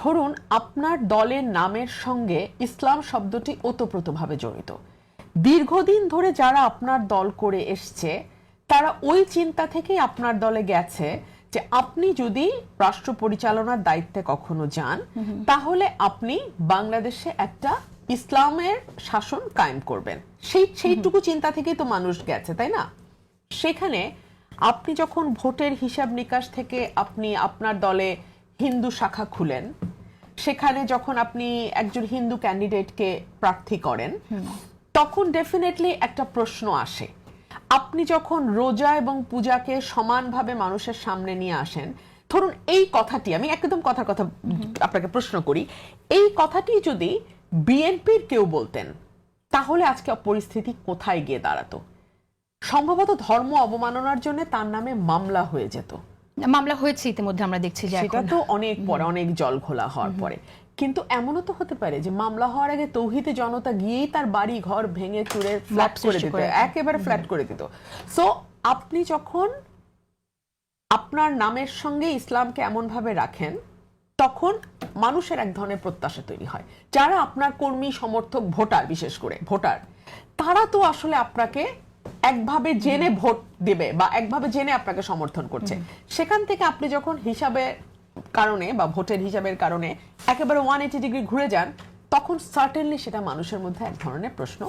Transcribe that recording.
ধরুন আপনার দলের নামের সঙ্গে ইসলাম শব্দটি ওতপ্রোতভাবে জড়িত। দীর্ঘদিন ধরে যারা আপনার দল করে এসছে তারা ওই চিন্তা থেকেই আপনার দলে গেছে যে আপনি যদি রাষ্ট্র পরিচালনার দায়িত্বে কখনো যান তাহলে আপনি বাংলাদেশে একটা ইসলামের শাসন কায়েম করবেন। সেই সেইটুকু চিন্তা থেকেই তো মানুষ গেছে তাই না? সেখানে আপনি যখন ভোটের হিসাব নিকাশ থেকে আপনি আপনার দলে হিন্দু শাখা খুলেন সেখানে যখন আপনি একজন হিন্দু ক্যান্ডিডেটকে প্রার্থী করেন তখন ডেফিনেটলি একটা প্রশ্ন আসে। আপনি যখন রোজা এবং পূজাকে সমানভাবে মানুষের সামনে নিয়ে আসেন ধরুন এই কথাটি আমি একদম কথার কথা আপনাকে প্রশ্ন করি এই কথাটি যদি বিএনপির কেউ বলতেন তাহলে আজকে পরিস্থিতি কোথায় গিয়ে দাঁড়াতো? সম্ভবত ধর্ম অবমাননার জন্য তার নামে মামলা হয়ে যেত। মামলা হয়েছে ইতিমধ্যে আমরা দেখছি যে সেটা তো অনেক পরে অনেক জল ঘোলা হওয়ার পরে। কিন্তু এমনও তো হতে পারে যে মামলা হওয়ার আগে তৌহিদে জনতা গিয়েই তার বাড়ি ঘর ভেঙে চুরে ফ্ল্যাট করে দিত। একেবারে ফ্ল্যাট করে দিত। সো আপনি যখন আপনার নামের সঙ্গে ইসলামকে এমন ভাবে রাখেন তখন মানুষের এক ধরনের প্রত্যাশা তৈরি হয়। যারা আপনার কর্মী সমর্থক ভোটার বিশেষ করে ভোটার তারা তো আসলে আপনাকে একভাবে জেনে ভোট দেবে বা একভাবে জেনে আপনাকে সমর্থন করছে। সেখান থেকে আপনি যখন হিসাবে কারণে বা ভোটের হিসাবের কারণে একেবারে ওয়ান এইটি ডিগ্রি ঘুরে যান তখন সার্টেনলি সেটা মানুষের মধ্যে এক ধরনের প্রশ্ন